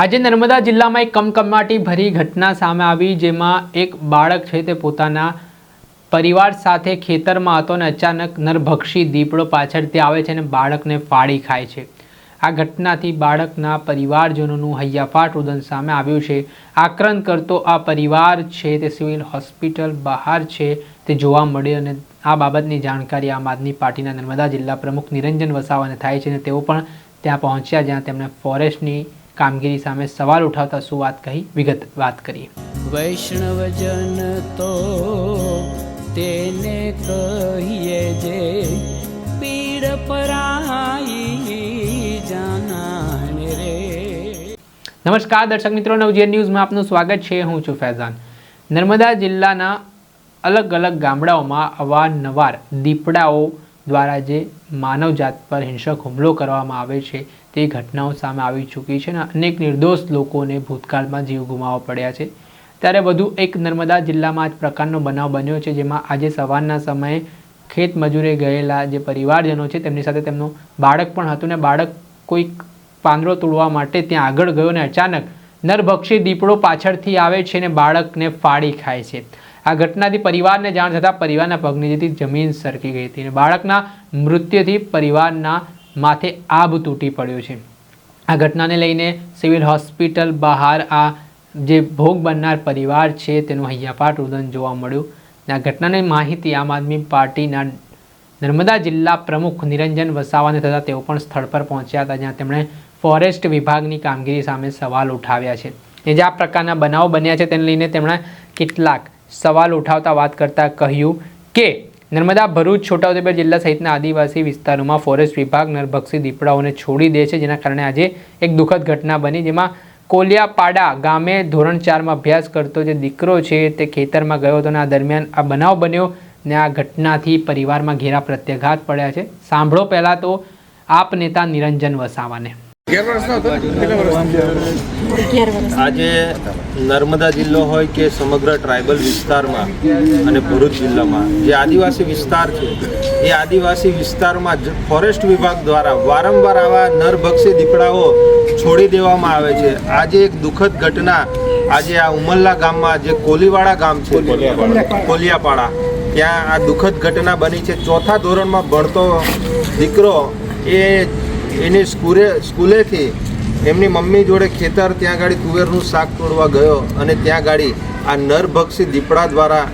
આજે નર્મદા જિલ્લામાં એક કમકમાટી ભરી ઘટના સામે આવી, જેમાં એક બાળક છે તે પોતાના પરિવાર સાથે ખેતરમાં હતો અને અચાનક નરભક્ષી દીપડો પાછળથી આવે છે અને બાળકને ફાળી ખાય છે. આ ઘટનાથી બાળકના પરિવારજનોનું હૈયાફાટ રુદન સામે આવ્યું છે. આક્રંદ કરતો આ પરિવાર છે તે સિવિલ હોસ્પિટલ બહાર છે તે જોવા મળે અને આ બાબતની જાણકારી આમ આદમી પાર્ટીના નર્મદા જિલ્લા પ્રમુખ નિરંજન વસાવાને થાય છે અને તેઓ પણ ત્યાં પહોંચ્યા, જ્યાં તેમણે ફોરેસ્ટની કામગીરી સામે સવાલ ઉઠાવતા શું વાત કહી? વિગત વાત કરી વૈષ્ણવજન તો તેને કહીએ જે પીડ પરાઈ જાનાને રે. નમસ્કાર દર્શક મિત્રો નવજીવન ન્યૂઝમાં આપનું સ્વાગત છે. હું છું ફૈઝાન. નર્મદા જિલ્લાના અલગ અલગ ગામડાઓમાં અવારનવાર દીપડાઓ દ્વારા જે માનવજાત પર હિંસક હુમલો કરવામાં આવે છે, તે ઘટનાઓ સામે આવી ચૂકી છે અને અનેક નિર્દોષ લોકોને ભૂતકાળમાં જીવ ગુમાવવા પડ્યા છે. ત્યારે વધુ એક નર્મદા જિલ્લામાં આ પ્રકારનો બનાવ બન્યો છે, જેમાં આજે સવારના સમયે ખેત મજૂરે ગયેલા જે પરિવારજનો છે, તેમની સાથે તેમનું બાળક પણ હતું ને બાળક કોઈક પાંદડો તોડવા માટે ત્યાં આગળ ગયો ને અચાનક નરભક્ષી દીપડો પાછળથી આવે છે ને બાળકને ફાડી ખાય છે. આ ઘટનાથી પરિવારને જાણ થતાં પરિવારના પગની જેથી જમીન સરકી ગઈ હતી અને બાળકના મૃત્યુથી પરિવારના માથે આભ તૂટી પડ્યો છે. આ ઘટનાને લઈને સિવિલ હોસ્પિટલ બહાર આ જે ભોગ બનનાર પરિવાર છે તેનું હૈયાપાટ રુદન જોવા મળ્યું. આ ઘટનાની માહિતી આમ આદમી પાર્ટીના નર્મદા જિલ્લા પ્રમુખ નિરંજન વસાવાને થતાં તેઓ પણ સ્થળ પર પહોંચ્યા હતા, જ્યાં તેમણે ફોરેસ્ટ વિભાગની કામગીરી સામે સવાલ ઉઠાવ્યા છે. એ જે આ પ્રકારના બનાવો બન્યા છે, તેને લઈને તેમણે કેટલાક સવાલ ઉઠાવતા વાત કરતાં કહ્યું કે, નર્મદા ભરૂચ, છોટાઉદેપુર જિલ્લા સહિતના આદિવાસી વિસ્તારોમાં ફોરેસ્ટ વિભાગ નરભક્ષી દીપડાઓને છોડી દે છે, જેના કારણે આજે એક દુઃખદ ઘટના બની, જેમાં કોલિયાપાડા ગામે ધોરણ ચારમાં અભ્યાસ કરતો જે દીકરો છે, તે ખેતરમાં ગયો હતો અને આ દરમિયાન આ બનાવ બન્યો ને આ ઘટનાથી પરિવારમાં ઘેરા પ્રત્યાઘાત પડ્યા છે. સાંભળો પહેલાં તો આપ નેતા નિરંજન વસાવાને. આજે નર્મદા જિલ્લો હોય કે સમગ્ર ટ્રાઇબલ વિસ્તારમાં અને ભરૂચ જિલ્લામાં જે આદિવાસી વિસ્તાર છે, એ આદિવાસી વિસ્તારમાં ફોરેસ્ટ વિભાગ દ્વારા વારંવાર આવા નરભક્ષી દીપડાઓ છોડી દેવામાં આવે છે. આજે એક દુઃખદ ઘટના, આજે આ ઉમલ્લા ગામમાં જે કોલીવાડા ગામ છે, કોલિયાપાડા, ત્યાં આ દુઃખદ ઘટના બની છે. ચોથા ધોરણમાં ભણતો દીકરો એ એની સ્કૂલે સ્કૂલેથી એમની મમ્મી જોડે ખેતર, ત્યાં ગાડી તુવેરનું શાક તોડવા ગયો અને ત્યાં ગાડી આ નરભક્ષી દીપડા દ્વારા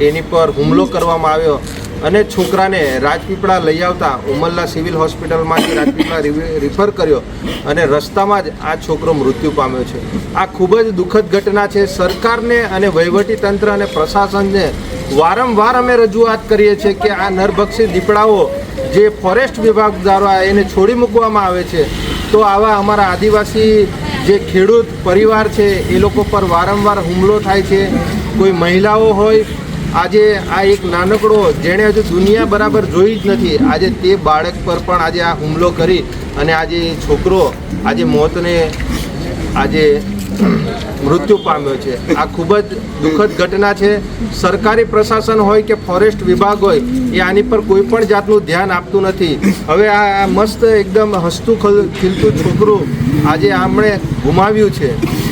એની પર હુમલો કરવામાં આવ્યો અને છોકરાને રાજપીપળા લઈ આવતા ઉમરલા સિવિલ હોસ્પિટલમાંથી રાજપીપળા રિફર કર્યો અને રસ્તામાં જ આ છોકરો મૃત્યુ પામ્યો છે. આ ખૂબ જ દુઃખદ ઘટના છે. સરકારને અને વહીવટી તંત્ર અને પ્રશાસનને વારંવાર અમે રજૂઆત કરીએ છીએ કે આ નરભક્ષી દીપડાઓ જે ફોરેસ્ટ વિભાગ દ્વારા એને છોડી મૂકવામાં આવે છે, તો આવા અમારા આદિવાસી જે ખેડૂત પરિવાર છે, એ લોકો પર વારંવાર હુમલો થાય છે. કોઈ મહિલાઓ હોય, આજે આ એક નાનકડો, જેણે હજુ દુનિયા બરાબર જોઈ જ નથી, આજે તે બાળક પર પણ આજે આ હુમલો કરી અને આજે છોકરો આજે મોતને આજે મૃત્યુ પામ્યો છે. આ ખૂબ જ દુઃખદ ઘટના છે. સરકારી પ્રશાસન હોય કે ફોરેસ્ટ વિભાગ હોય, એ આની પર કોઈ પણ જાતનું ધ્યાન આપતું નથી. હવે આ મસ્ત એકદમ હસતું ખલ- ખીલતું છોકરું આજે આમણે ગુમાવ્યું છે.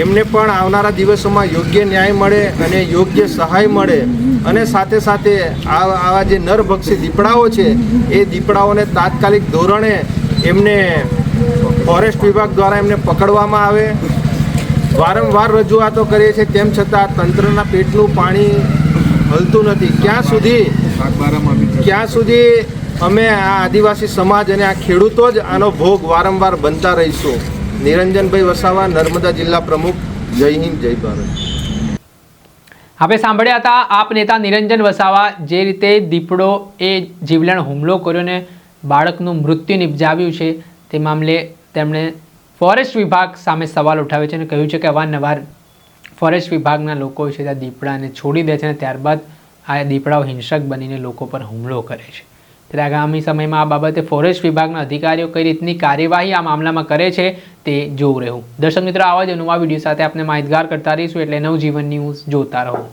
એમને પણ આવનારા દિવસોમાં યોગ્ય ન્યાય મળે અને યોગ્ય સહાય મળે. અને સાથે સાથે આવા જે નરભક્ષી દીપડાઓ છે, એ દીપડાઓને તાત્કાલિક ધોરણે એમને ફોરેસ્ટ વિભાગ દ્વારા એમને પકડવામાં આવે. વારંવાર રજૂઆતો કરીએ છીએ તેમ છતાં તંત્રના પેટનું પાણી હલતું નથી. ક્યાં સુધી ક્યાં સુધી અમે આ આદિવાસી સમાજ અને આ ખેડૂતો જ આનો ભોગ વારંવાર બનતા રહીશું? નિરંજનભાઈ વસાવા નર્મદા જિલ્લા પ્રમુખ જય હિન્દ જય ભારત. આપણે સાંભળ્યા હતા આપ નેતા નિરંજન વસાવા જે રીતે દીપડો એ જીવલેણ હુમલો કર્યો ને બાળકનું મૃત્યુ નિપજાવ્યું છે તે મામલે તેમણે ફોરેસ્ટ વિભાગ સામે સવાલ ઉઠાવે છે અને કહ્યું છે કે અવારનવાર ફોરેસ્ટ વિભાગના લોકો છે ત્યાં દીપડાને છોડી દે છે અને ત્યારબાદ આ દીપડાઓ હિંસક બનીને લોકો પર હુમલો કરે છે. ત્યારે આગામી સમયમાં આ બાબતે ફોરેસ્ટ વિભાગના અધિકારીઓ કઈ રીતની કાર્યવાહી આ મામલામાં કરે છે તે જોવું રહ્યું. દર્શક મિત્રો, આવા જ નવા વીડિયો સાથે આપણે માહિતગાર કરતા રહીશું. એટલે નવજીવન ન્યૂઝ જોતા રહો.